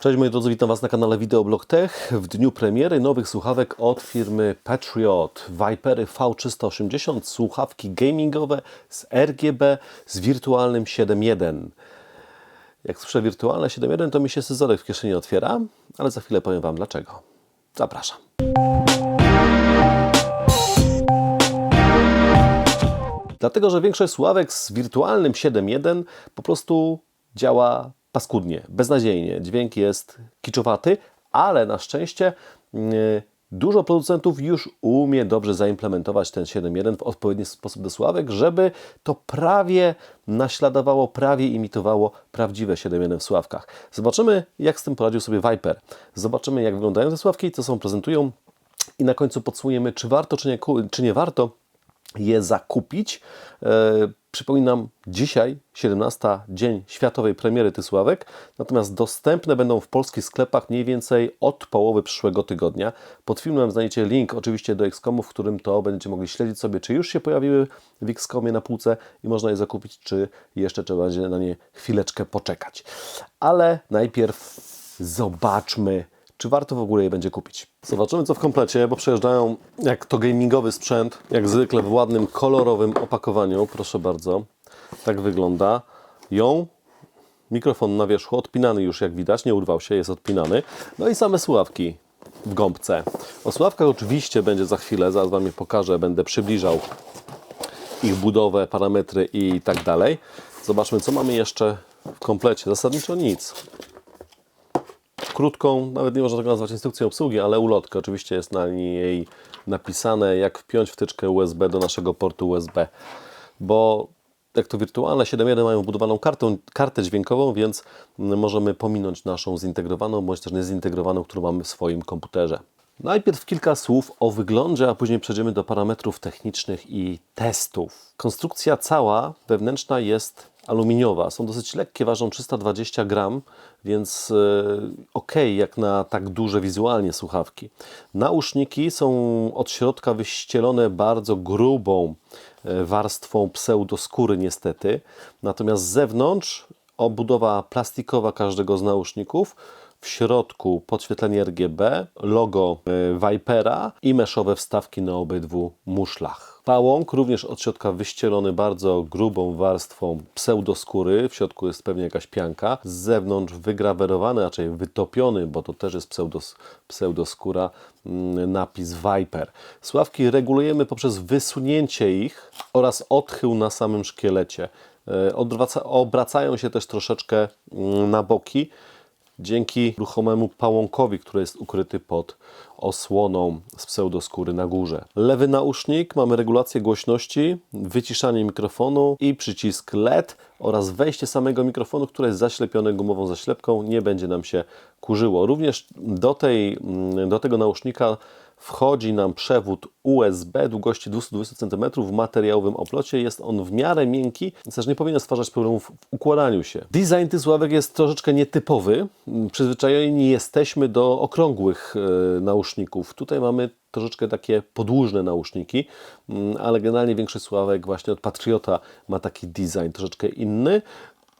Cześć moi drodzy, witam Was na kanale Videoblog Tech. W dniu premiery nowych słuchawek od firmy Patriot Vipery V380, słuchawki gamingowe z RGB z wirtualnym 7.1. Jak słyszę wirtualne 7.1 to mi się scyzoryk w kieszeni otwiera, ale za chwilę powiem Wam dlaczego. Zapraszam. Dlatego, że większość słuchawek z wirtualnym 7.1 po prostu działa paskudnie, beznadziejnie. Dźwięk jest kiczowaty, ale na szczęście yy, dużo producentów już umie dobrze zaimplementować ten 7.1 w odpowiedni sposób do słuchawek, żeby to prawie naśladowało, prawie imitowało prawdziwe 7.1 w słuchawkach. Zobaczymy, jak z tym poradził sobie Viper. Zobaczymy, jak wyglądają te słuchawki, co są prezentują i na końcu podsumujemy, czy warto, czy nie, czy nie warto je zakupić. Przypominam, dzisiaj 17 dzień światowej premiery tych sławek, natomiast dostępne będą w polskich sklepach mniej więcej od połowy przyszłego tygodnia. Pod filmem znajdziecie link oczywiście do Xcomu, w którym to będziecie mogli śledzić sobie, czy już się pojawiły w Xcomie na półce i można je zakupić, czy jeszcze trzeba będzie na nie chwileczkę poczekać. Ale najpierw zobaczmy czy warto w ogóle je będzie kupić. Zobaczymy co w komplecie, bo przejeżdżają jak to gamingowy sprzęt, jak zwykle w ładnym, kolorowym opakowaniu. Proszę bardzo, tak wygląda. Ją, mikrofon na wierzchu, odpinany już jak widać, nie urwał się, jest odpinany. No i same słuchawki w gąbce. O słuchawkach oczywiście będzie za chwilę, zaraz Wam je pokażę, będę przybliżał ich budowę, parametry i tak dalej. Zobaczmy co mamy jeszcze w komplecie. Zasadniczo nic krótką, nawet nie można tego nazwać instrukcją obsługi, ale ulotkę. Oczywiście jest na niej napisane, jak wpiąć wtyczkę USB do naszego portu USB. Bo jak to wirtualne 7.1 mają wbudowaną kartę, kartę dźwiękową, więc możemy pominąć naszą zintegrowaną, bądź też niezintegrowaną, którą mamy w swoim komputerze. Najpierw kilka słów o wyglądzie, a później przejdziemy do parametrów technicznych i testów. Konstrukcja cała wewnętrzna jest aluminiowa. Są dosyć lekkie, ważą 320 gram, więc ok, jak na tak duże wizualnie słuchawki. Nauszniki są od środka wyścielone bardzo grubą e, warstwą pseudoskóry niestety, natomiast z zewnątrz obudowa plastikowa każdego z nauszników w środku podświetlenie RGB, logo e, Vipera i meszowe wstawki na obydwu muszlach. Pałąk również od środka wyścielony bardzo grubą warstwą pseudoskóry, w środku jest pewnie jakaś pianka, z zewnątrz wygrawerowany, raczej wytopiony, bo to też jest pseudos, pseudoskóra, mm, napis Viper. Sławki regulujemy poprzez wysunięcie ich oraz odchył na samym szkielecie. E, odwraca, obracają się też troszeczkę mm, na boki, dzięki ruchomemu pałąkowi, który jest ukryty pod osłoną z pseudoskóry na górze. Lewy nausznik, mamy regulację głośności, wyciszanie mikrofonu i przycisk LED oraz wejście samego mikrofonu, które jest zaślepione gumową zaślepką, nie będzie nam się kurzyło. Również do, tej, do tego nausznika wchodzi nam przewód USB długości 220 cm w materiałowym oplocie. Jest on w miarę miękki, więc też nie powinien stwarzać problemów w układaniu się. Design tych słuchawek jest troszeczkę nietypowy. Przyzwyczajeni jesteśmy do okrągłych e, nauszników. Tutaj mamy troszeczkę takie podłużne nauszniki, mm, ale generalnie większość słuchawek właśnie od Patriota ma taki design troszeczkę inny.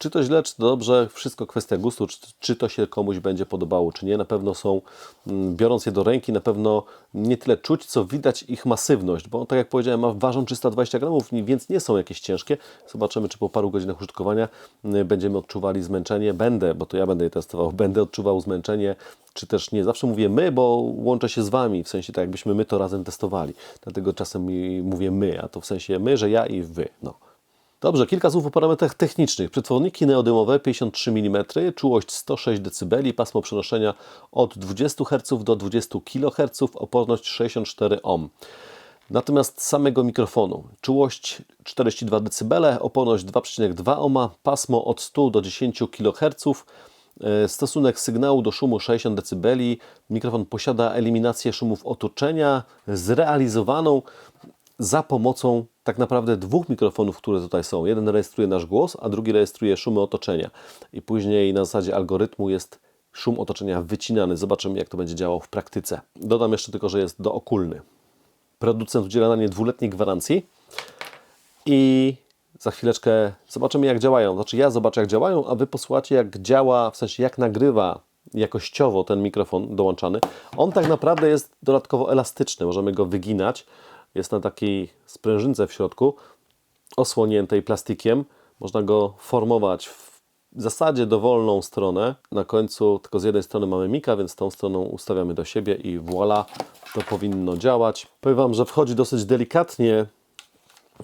Czy to źle, czy to dobrze, wszystko kwestia gustu, czy, czy, to się komuś będzie podobało, czy nie. Na pewno są, mm, biorąc je do ręki, na pewno nie tyle czuć, co widać ich masywność, bo tak jak powiedziałem, ważą 320 gramów, więc nie są jakieś ciężkie. Zobaczymy, czy po paru godzinach użytkowania mm, będziemy odczuwali zmęczenie. Będę, bo to ja będę je testował, będę odczuwał zmęczenie, czy też nie. Zawsze mówię my, bo łączę się z Wami, w sensie tak jakbyśmy my to razem testowali. Dlatego czasem mówię my, a to w sensie my, że ja i Wy. No. Dobrze, kilka słów o parametrach technicznych. Przetworniki neodymowe 53 mm, czułość 106 dB, pasmo przenoszenia od 20 Hz do 20 kHz, oporność 64 ohm. Natomiast samego mikrofonu, czułość 42 dB, oporność 2,2 ohm, pasmo od 100 do 10 kHz, stosunek sygnału do szumu 60 dB. Mikrofon posiada eliminację szumów otoczenia zrealizowaną za pomocą tak naprawdę dwóch mikrofonów, które tutaj są. Jeden rejestruje nasz głos, a drugi rejestruje szumy otoczenia. I później na zasadzie algorytmu jest szum otoczenia wycinany. Zobaczymy, jak to będzie działało w praktyce. Dodam jeszcze tylko, że jest dookulny. Producent udziela na nie dwuletniej gwarancji i za chwileczkę zobaczymy, jak działają. Znaczy, ja zobaczę, jak działają, a wy posłuchacie, jak działa, w sensie jak nagrywa jakościowo ten mikrofon dołączany. On tak naprawdę jest dodatkowo elastyczny, możemy go wyginać. Jest na takiej sprężynce w środku, osłoniętej plastikiem. Można go formować w zasadzie dowolną stronę. Na końcu tylko z jednej strony mamy mika, więc tą stroną ustawiamy do siebie i voilà, to powinno działać. Powiem Wam, że wchodzi dosyć delikatnie,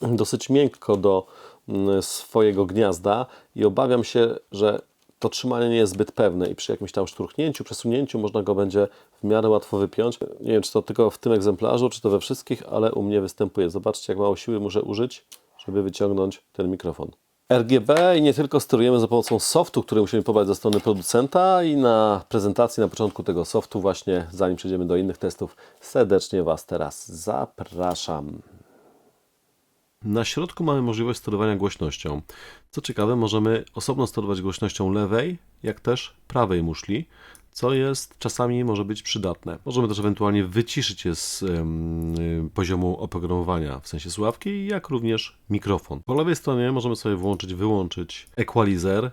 dosyć miękko do mm, swojego gniazda i obawiam się, że to trzymanie nie jest zbyt pewne i przy jakimś tam szturchnięciu, przesunięciu można go będzie w miarę łatwo wypiąć. Nie wiem, czy to tylko w tym egzemplarzu, czy to we wszystkich, ale u mnie występuje. Zobaczcie, jak mało siły muszę użyć, żeby wyciągnąć ten mikrofon. RGB i nie tylko sterujemy za pomocą softu, który musimy pobrać ze strony producenta i na prezentacji na początku tego softu właśnie, zanim przejdziemy do innych testów, serdecznie Was teraz zapraszam. Na środku mamy możliwość sterowania głośnością. Co ciekawe, możemy osobno sterować głośnością lewej, jak też prawej muszli, co jest czasami może być przydatne. Możemy też ewentualnie wyciszyć je z em, y, poziomu oprogramowania, w sensie słuchawki, jak również mikrofon. Po lewej stronie możemy sobie włączyć, wyłączyć equalizer,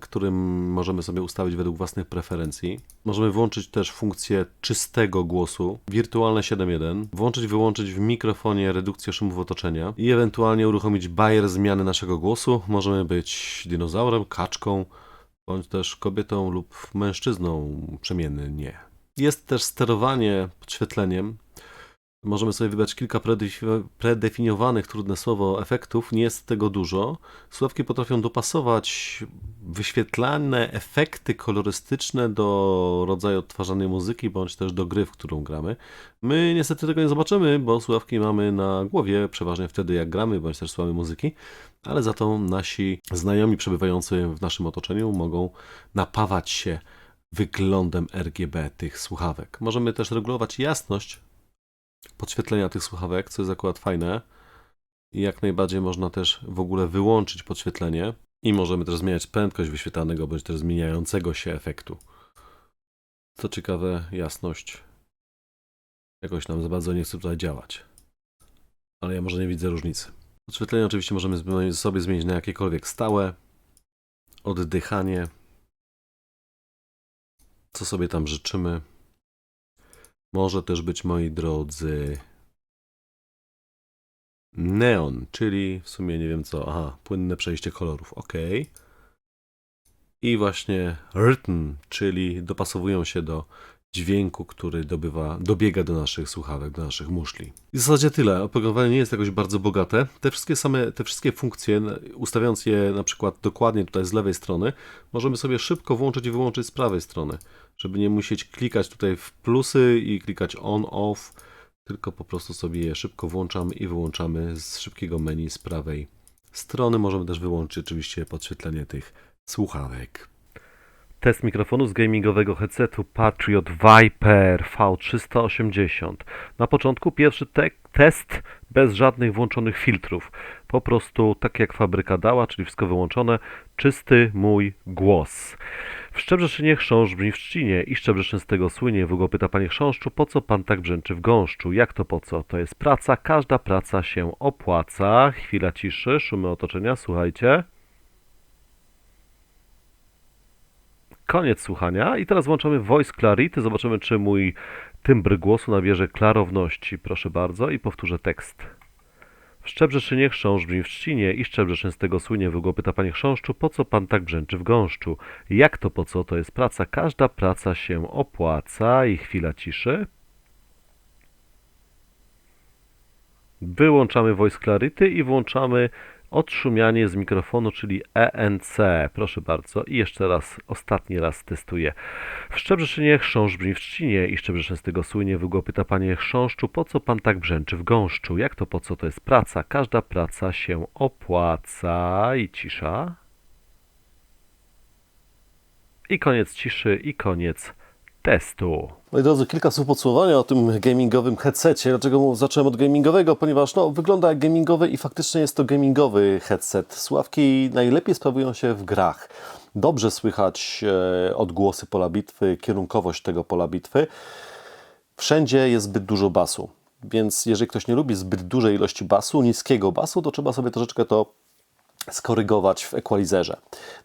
którym możemy sobie ustawić według własnych preferencji. Możemy włączyć też funkcję czystego głosu, wirtualne 7.1, włączyć, wyłączyć w mikrofonie redukcję szumów otoczenia i ewentualnie uruchomić bajer zmiany naszego głosu. Możemy być dinozaurem, kaczką, bądź też kobietą lub mężczyzną przemiennie. Jest też sterowanie podświetleniem. Możemy sobie wybrać kilka predefi- predefiniowanych, trudne słowo, efektów. Nie jest tego dużo. Słuchawki potrafią dopasować wyświetlane efekty kolorystyczne do rodzaju odtwarzanej muzyki, bądź też do gry, w którą gramy. My niestety tego nie zobaczymy, bo słuchawki mamy na głowie, przeważnie wtedy jak gramy, bądź też słuchamy muzyki, ale za to nasi znajomi przebywający w naszym otoczeniu mogą napawać się wyglądem RGB tych słuchawek. Możemy też regulować jasność podświetlenia tych słuchawek, co jest akurat fajne. I jak najbardziej można też w ogóle wyłączyć podświetlenie i możemy też zmieniać prędkość wyświetlanego bądź też zmieniającego się efektu. Co ciekawe, jasność jakoś nam za bardzo nie chce tutaj działać. Ale ja może nie widzę różnicy. Podświetlenie oczywiście możemy sobie zmienić na jakiekolwiek stałe, oddychanie, co sobie tam życzymy. Może też być, moi drodzy, neon, czyli w sumie nie wiem co. Aha, płynne przejście kolorów. OK. I właśnie rhythm, czyli dopasowują się do dźwięku, który dobywa, dobiega do naszych słuchawek, do naszych muszli. I w zasadzie tyle. Oprogramowanie nie jest jakoś bardzo bogate. Te wszystkie same, te wszystkie funkcje, ustawiając je na przykład dokładnie tutaj z lewej strony, możemy sobie szybko włączyć i wyłączyć z prawej strony, żeby nie musieć klikać tutaj w plusy i klikać on, off, tylko po prostu sobie je szybko włączamy i wyłączamy z szybkiego menu z prawej strony. Możemy też wyłączyć oczywiście podświetlenie tych słuchawek. Test mikrofonu z gamingowego headsetu Patriot Viper V380. Na początku pierwszy te- test bez żadnych włączonych filtrów. Po prostu tak jak fabryka dała, czyli wszystko wyłączone, czysty mój głos. W Szczebrzeszynie chrząszcz brzmi w trzcinie i Szczebrzeszyn z tego słynie. Długo pyta panie chrząszczu, po co pan tak brzęczy w gąszczu? Jak to po co? To jest praca, każda praca się opłaca. Chwila ciszy, szumy otoczenia, słuchajcie. Koniec słuchania i teraz włączamy Voice Clarity. Zobaczymy, czy mój tymbr głosu nabierze klarowności. Proszę bardzo i powtórzę tekst. W Szczebrzeszynie chrząszcz brzmi w trzcinie i Szczebrzeszyn z tego słynie. Długo pyta panie chrząszczu, po co pan tak brzęczy w gąszczu? Jak to po co? To jest praca. Każda praca się opłaca i chwila ciszy. Wyłączamy Voice Clarity i włączamy odszumianie z mikrofonu, czyli ENC. Proszę bardzo. I jeszcze raz, ostatni raz testuję. W Szczebrzeszynie chrząszcz brzmi w trzcinie i Szczebrzeszyn z tego słynie. Wygo pyta panie chrząszczu, po co pan tak brzęczy w gąszczu? Jak to po co? To jest praca. Każda praca się opłaca. I cisza. I koniec ciszy i koniec testu. Moi drodzy, kilka słów podsumowania o tym gamingowym headsetie. Dlaczego zacząłem od gamingowego? Ponieważ no, wygląda jak gamingowy i faktycznie jest to gamingowy headset. Słuchawki najlepiej sprawują się w grach. Dobrze słychać e, odgłosy pola bitwy, kierunkowość tego pola bitwy. Wszędzie jest zbyt dużo basu, więc jeżeli ktoś nie lubi zbyt dużej ilości basu, niskiego basu, to trzeba sobie troszeczkę to skorygować w equalizerze.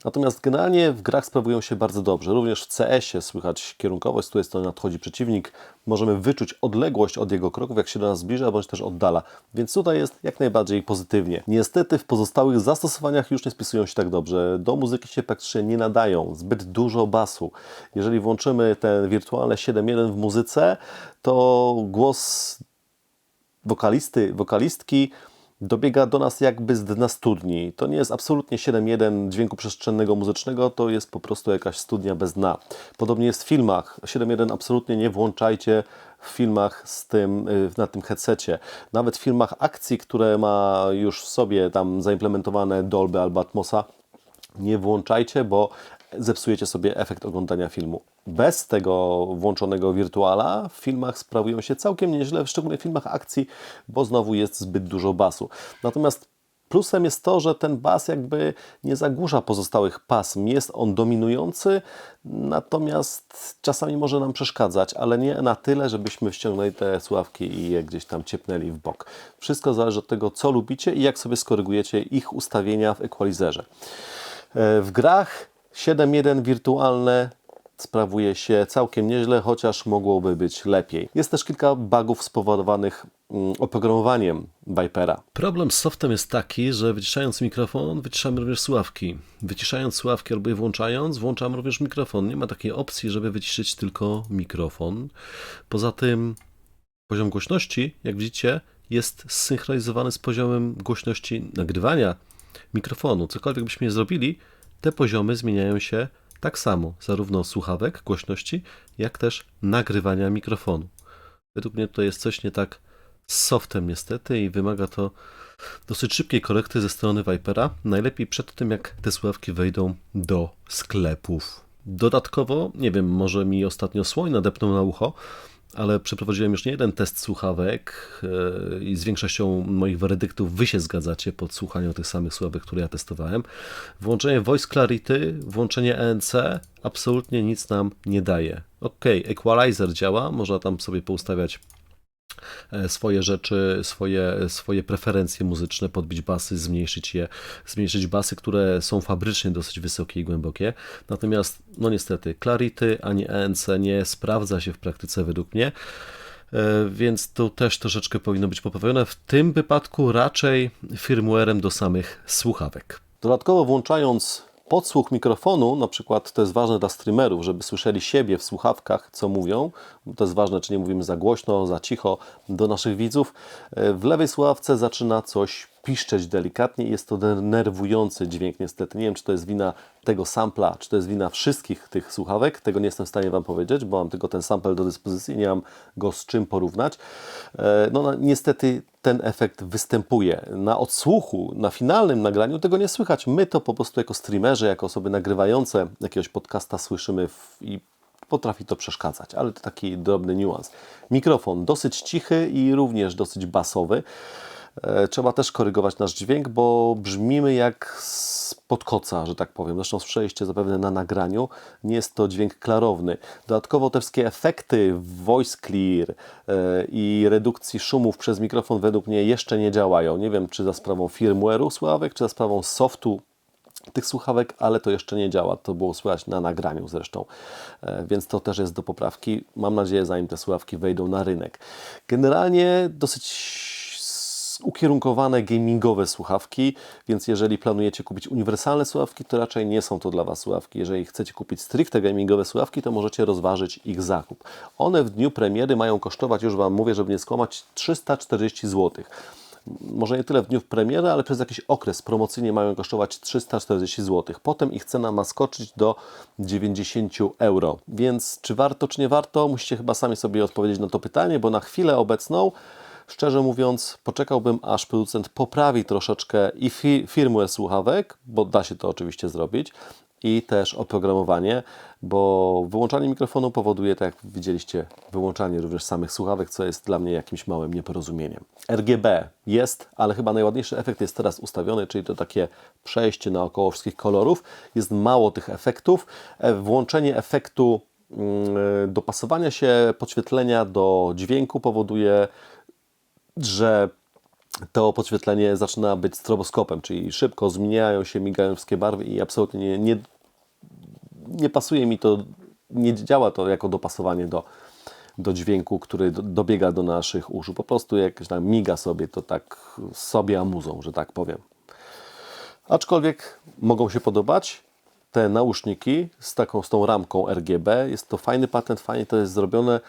Natomiast generalnie w grach sprawują się bardzo dobrze. Również w CS-ie słychać kierunkowość, z której strony nadchodzi przeciwnik. Możemy wyczuć odległość od jego kroków, jak się do nas zbliża, bądź też oddala. Więc tutaj jest jak najbardziej pozytywnie. Niestety w pozostałych zastosowaniach już nie spisują się tak dobrze. Do muzyki się praktycznie nie nadają. Zbyt dużo basu. Jeżeli włączymy ten wirtualne 7.1 w muzyce, to głos wokalisty, wokalistki dobiega do nas jakby z dna studni. To nie jest absolutnie 7.1 dźwięku przestrzennego muzycznego, to jest po prostu jakaś studnia bez dna. Podobnie jest w filmach. 7.1 absolutnie nie włączajcie w filmach z tym, y, na tym headsetie. Nawet w filmach akcji, które ma już w sobie tam zaimplementowane Dolby albo Atmosa, nie włączajcie, bo zepsujecie sobie efekt oglądania filmu. Bez tego włączonego wirtuala w filmach sprawują się całkiem nieźle, szczególnie w filmach akcji, bo znowu jest zbyt dużo basu. Natomiast Plusem jest to, że ten bas jakby nie zagłusza pozostałych pasm. Jest on dominujący, natomiast czasami może nam przeszkadzać, ale nie na tyle, żebyśmy ściągnęli te słuchawki i je gdzieś tam ciepnęli w bok. Wszystko zależy od tego, co lubicie i jak sobie skorygujecie ich ustawienia w equalizerze. E, w grach 7.1 wirtualne sprawuje się całkiem nieźle, chociaż mogłoby być lepiej. Jest też kilka bugów spowodowanych mm, oprogramowaniem Vipera. Problem z softem jest taki, że wyciszając mikrofon, wyciszamy również słuchawki. Wyciszając słuchawki albo je włączając, włączamy również mikrofon. Nie ma takiej opcji, żeby wyciszyć tylko mikrofon. Poza tym poziom głośności, jak widzicie, jest zsynchronizowany z poziomem głośności nagrywania mikrofonu. Cokolwiek byśmy nie zrobili, te poziomy zmieniają się tak samo, zarówno słuchawek, głośności, jak też nagrywania mikrofonu. Według mnie to jest coś nie tak z softem niestety i wymaga to dosyć szybkiej korekty ze strony Vipera, najlepiej przed tym jak te słuchawki wejdą do sklepów. Dodatkowo, nie wiem, może mi ostatnio słoń nadepnął na ucho, ale przeprowadziłem już nie jeden test słuchawek e, i z większością moich werydyktów wy się zgadzacie pod słuchaniem tych samych słuchawek, które ja testowałem. Włączenie Voice Clarity, włączenie ENC absolutnie nic nam nie daje. Ok, equalizer działa, można tam sobie poustawiać swoje rzeczy, swoje, swoje preferencje muzyczne, podbić basy, zmniejszyć je, zmniejszyć basy, które są fabrycznie dosyć wysokie i głębokie. Natomiast, no niestety, Clarity ani ENC nie sprawdza się w praktyce według mnie e, więc to też troszeczkę powinno być poprawione. W tym wypadku raczej firmwarem do samych słuchawek. Dodatkowo włączając podsłuch mikrofonu, na przykład to jest ważne dla streamerów, żeby słyszeli siebie w słuchawkach, co mówią. To jest ważne, czy nie mówimy za głośno, za cicho do naszych widzów. E, w lewej słuchawce zaczyna coś piszczeć delikatnie jest to denerwujący dźwięk niestety. Nie wiem, czy to jest wina tego sampla, czy to jest wina wszystkich tych słuchawek. Tego nie jestem w stanie Wam powiedzieć, bo mam tylko ten sample do dyspozycji, nie mam go z czym porównać. E, no, no niestety ten efekt występuje. Na odsłuchu, na finalnym nagraniu tego nie słychać. My to po prostu jako streamerzy, jako osoby nagrywające jakiegoś podcasta słyszymy w, i potrafi to przeszkadzać, ale to taki drobny niuans. Mikrofon dosyć cichy i również dosyć basowy. E, trzeba też korygować nasz dźwięk, bo brzmimy jak spod koca, że tak powiem. Zresztą słyszeliście zapewne na nagraniu. Nie jest to dźwięk klarowny. Dodatkowo te wszystkie efekty voice clear e, i redukcji szumów przez mikrofon według mnie jeszcze nie działają. Nie wiem, czy za sprawą firmware'u sławek, czy za sprawą softu tych słuchawek, ale to jeszcze nie działa. To było słychać na nagraniu zresztą, e, więc to też jest do poprawki. Mam nadzieję, zanim te słuchawki wejdą na rynek. Generalnie dosyć ukierunkowane gamingowe słuchawki, więc jeżeli planujecie kupić uniwersalne słuchawki, to raczej nie są to dla Was słuchawki. Jeżeli chcecie kupić stricte gamingowe słuchawki, to możecie rozważyć ich zakup. One w dniu premiery mają kosztować, już Wam mówię, żeby nie skłamać, 340 zł może nie tyle w dniu premiery, ale przez jakiś okres promocyjnie mają kosztować 340 zł. Potem ich cena ma skoczyć do 90 euro. Więc czy warto, czy nie warto? Musicie chyba sami sobie odpowiedzieć na to pytanie, bo na chwilę obecną Szczerze mówiąc, poczekałbym, aż producent poprawi troszeczkę i fi słuchawek, bo da się to oczywiście zrobić, i też oprogramowanie, bo wyłączanie mikrofonu powoduje, tak jak widzieliście, wyłączanie również samych słuchawek, co jest dla mnie jakimś małym nieporozumieniem. RGB jest, ale chyba najładniejszy efekt jest teraz ustawiony, czyli to takie przejście naokoło wszystkich kolorów. Jest mało tych efektów. E, włączenie efektu mm, dopasowania się podświetlenia do dźwięku powoduje że to podświetlenie zaczyna być stroboskopem, czyli szybko zmieniają się, migają wszystkie barwy i absolutnie nie, nie, nie pasuje mi to, nie działa to jako dopasowanie do, do dźwięku, który do, dobiega do naszych uszu. Po prostu jak tam miga sobie, to tak sobie amuzą, że tak powiem. Aczkolwiek mogą się podobać te nauszniki z taką z tą ramką RGB. Jest to fajny patent, fajnie to jest zrobione.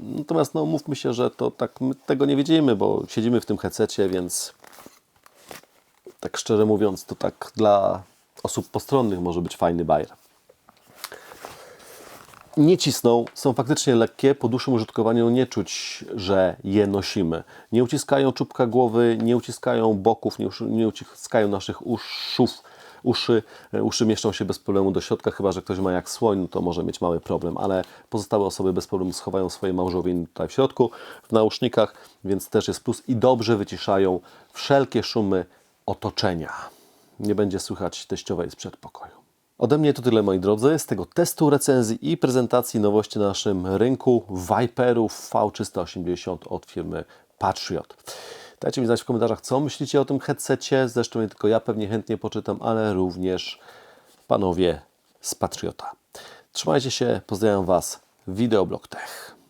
Natomiast no, mówmy się, że to tak my tego nie wiedziemy, bo siedzimy w tym headsetie, więc tak szczerze mówiąc, to tak dla osób postronnych może być fajny bajer. Nie cisną, są faktycznie lekkie, po dłuższym użytkowaniu nie czuć, że je nosimy. Nie uciskają czubka głowy, nie uciskają boków, nie, nie uciskają naszych uszów, uszy. E, Uszy mieszczą się bez problemu do środka, chyba że ktoś ma jak słoń, no to może mieć mały problem, ale pozostałe osoby bez problemu schowają swoje małżowiny tutaj w środku, w nausznikach, więc też jest plus i dobrze wyciszają wszelkie szumy otoczenia. Nie będzie słychać teściowej z przedpokoju. Ode mnie to tyle, moi drodzy, z tego testu, recenzji i prezentacji nowości na naszym rynku Viperów V380 od firmy Patriot. Dajcie mi znać w komentarzach, co myślicie o tym headsetie. Zresztą nie tylko ja pewnie chętnie poczytam, ale również panowie z Patriota. Trzymajcie się, pozdrawiam Was, Videoblog Tech.